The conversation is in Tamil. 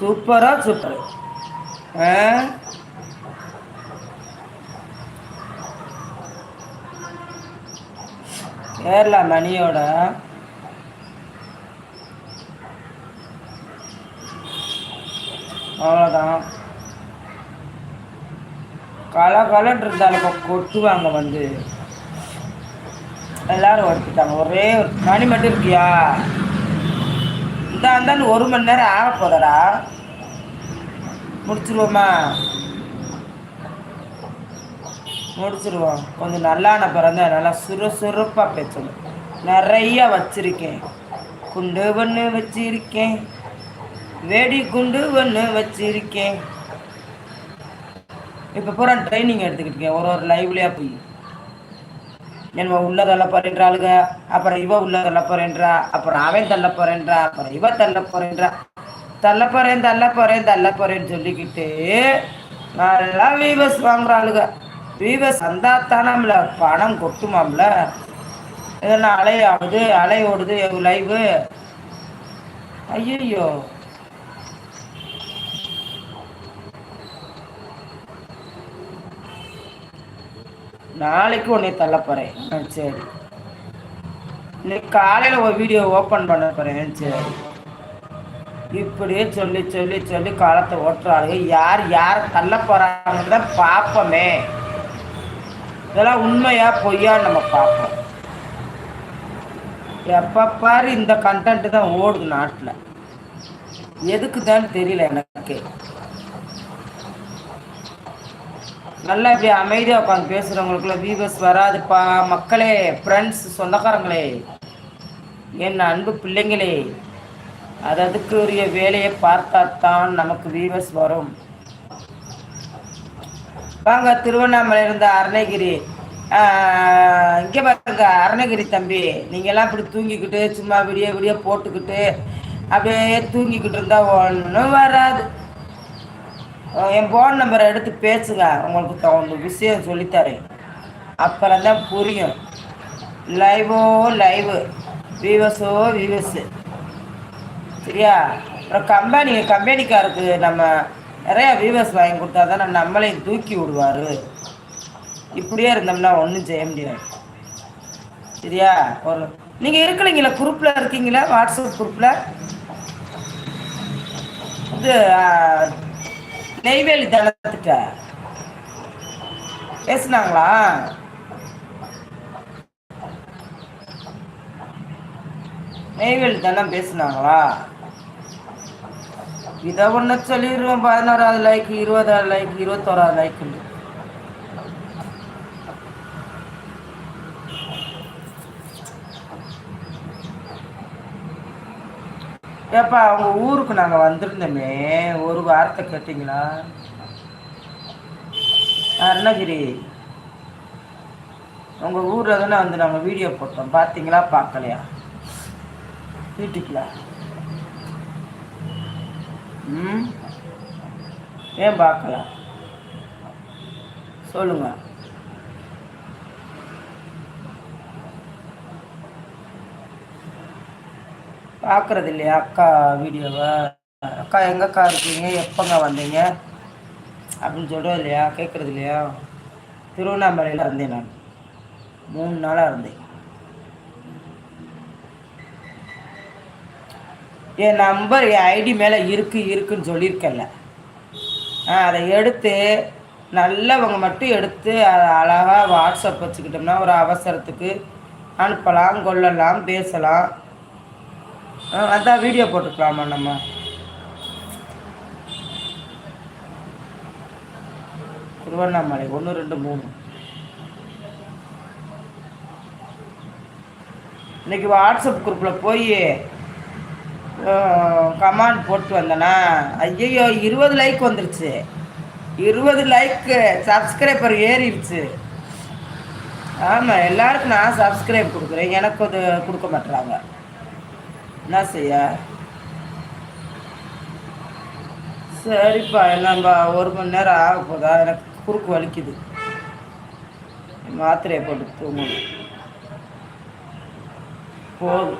சூப்பரா சூப்பர். கேரளா மணியோட. அவ்வளோதான் கல கலன் இருந்தாலும் கொட்டுவாங்க வந்து. எல்லாரும் ஒருத்திட்டாங்க ஒரே ஒரு மணி மட்டும் இருக்கியா? இந்த அந்த ஒரு மணி நேரம் ஆக போதடா முடிச்சிருவோமா? முடிச்சிருவோம். கொஞ்சம் நல்லான பிறந்த நல்லா சுறுசுறுப்பாக பேசணும். நிறைய வச்சுருக்கேன். குண்டு ஒன்று வச்சிருக்கேன். வெடி குண்டு ஒன்று வச்சிருக்கேன். இப்போ பூரா ட்ரைனிங் எடுத்துக்கிட்டு இருக்கேன். ஒரு ஒரு லைவ்லேயே போய். என்ன உள்ள தள்ள போறேன்றாளுங்க அப்புறம் இவ உள்ள தள்ள போறேன்றா அப்புறம் அவன் தள்ள போறேன்றா அப்புறம் இவ தள்ள போறேன்றா. தள்ள போறேன் தள்ள போறேன் தள்ள போறேன்னு சொல்லிக்கிட்டு நல்லா வீவஸ் வாங்குறாளுங்க வீவஸ் வந்தா தானம்ல பணம் கொட்டுமாம்ல. இதெல்லாம் அலை ஆகுது அலை ஓடுது லைவு ஐயோ நாளைக்கு உன்னை தள்ள போகிறேன் சரி. இன்னைக்கு காலையில் ஒரு வீடியோ ஓப்பன் பண்ண போகிறேன் சரி. இப்படியே சொல்லி சொல்லி சொல்லி காலத்தை ஓட்டுறாங்க யார் யார் தள்ள போகிறாங்கன்றத பார்ப்போமே. இதெல்லாம் உண்மையா பொய்யா நம்ம பார்ப்போம். எப்போ பாரு இந்த கண்டென்ட் தான் ஓடுது நாட்டில். எதுக்கு தான் தெரியல எனக்கு. நல்லா இப்படி அமைதியாக உட்காந்து பேசுகிறவங்களுக்குள்ள வீவர்ஸ் வராதுப்பா. மக்களே ஃப்ரெண்ட்ஸ் சொந்தக்காரங்களே. என் அன்பு பிள்ளைங்களே அது அதுக்கு உரிய வேலையை பார்த்தாத்தான் நமக்கு வீவர்ஸ் வரும். வாங்க திருவண்ணாமலை இருந்த அருணகிரி. இங்கே பாருங்க அருணகிரி தம்பி. நீங்கள்லாம் இப்படி தூங்கிக்கிட்டு சும்மா விடிய விடிய போட்டுக்கிட்டு அப்படியே தூங்கிக்கிட்டு இருந்தால் ஒன்றும் வராது. என் ஃபோன் நம்பரை எடுத்து பேசுங்க. உங்களுக்கு தகுந்த விஷயம் சொல்லித்தரேன். அப்புறம் தான் புரியும் லைவோ லைவு விவஸோ விவஸு சரியா? அப்புறம் கம்பெனி கம்பெனிக்காருக்கு நம்ம நிறையா வியூவர்ஸ் வாங்கி கொடுத்தா நம்ம நம்மளையும் தூக்கி விடுவார். இப்படியே இருந்தோம்னா ஒன்றும் செய்ய முடியாது. சரியா? ஒரு நீங்கள் இருக்கலைங்களா? குரூப்பில் இருக்கீங்களா? வாட்ஸ்அப் குரூப்பில் இது நெய்வேலி தளத்துட்ட. பேசுனாங்களா? நெய்வேலி தளம் பேசுனாங்களா? இதை ஒன்று சொல்லிடுவோம் பதினோராவது லைக் இருபதாவது லைக் இருபத்தோராவது லைக் ஏப்பா அவங்க ஊருக்கு நாங்கள் வந்திருந்தோமே. ஒரு வார்த்தை கேட்டிங்களா? அருணகிரி. உங்கள் ஊரில் தானே வந்து நாங்கள் வீடியோ போட்டோம். பார்த்தீங்களா பார்க்கலையா வீட்டுக்குள்ள. ம்? ஏன் பார்க்கலாம் சொல்லுங்கள் பார்க்குறது இல்லையா அக்கா வீடியோவை. அக்கா எங்கக்கா இருக்கீங்க? எப்போங்க வந்தீங்க? அப்படின்னு சொல்கிறோம் இல்லையா? கேட்குறது இல்லையா திருவண்ணாமலையில் இருந்தேன் நான். மூணு நாளாக இருந்தேன். என் நம்பர் என் ஐடி மேலே இருக்குது இருக்குன்னு சொல்லியிருக்கேன்ல. ஆ அதை எடுத்து நல்லவங்க மட்டும் எடுத்து அதை அழகாக வாட்ஸ்அப் வச்சுக்கிட்டோம்னா ஒரு அவசரத்துக்கு அனுப்பலாம் கொள்ளலாம் பேசலாம். அதான் வீடியோ போட்டுக்கலாமா நம்ம? திருவண்ணாமலை ஒன்று ரெண்டு மூணு. இன்னைக்கு வாட்ஸ்அப் குரூப்பில் போய் கமாண்ட் போட்டு வந்தேனா? ஐயோ இருபது லைக் வந்துருச்சு. இருபது லைக்கு சப்ஸ்கிரைபர் ஏறிடுச்சு. ஆமாம் எல்லாருக்கும் நான் சப்ஸ்கிரைப் கொடுக்குறேன். எனக்கு அது கொடுக்க மாட்டுறாங்க. என்ன செய்ய? சரிப்பா என்னப்பா ஒரு மணி நேரம் ஆக போதா? எனக்கு குறுக்கு வலிக்குது. மாத்திரையை போட்டு தூங்கணும். போதும்.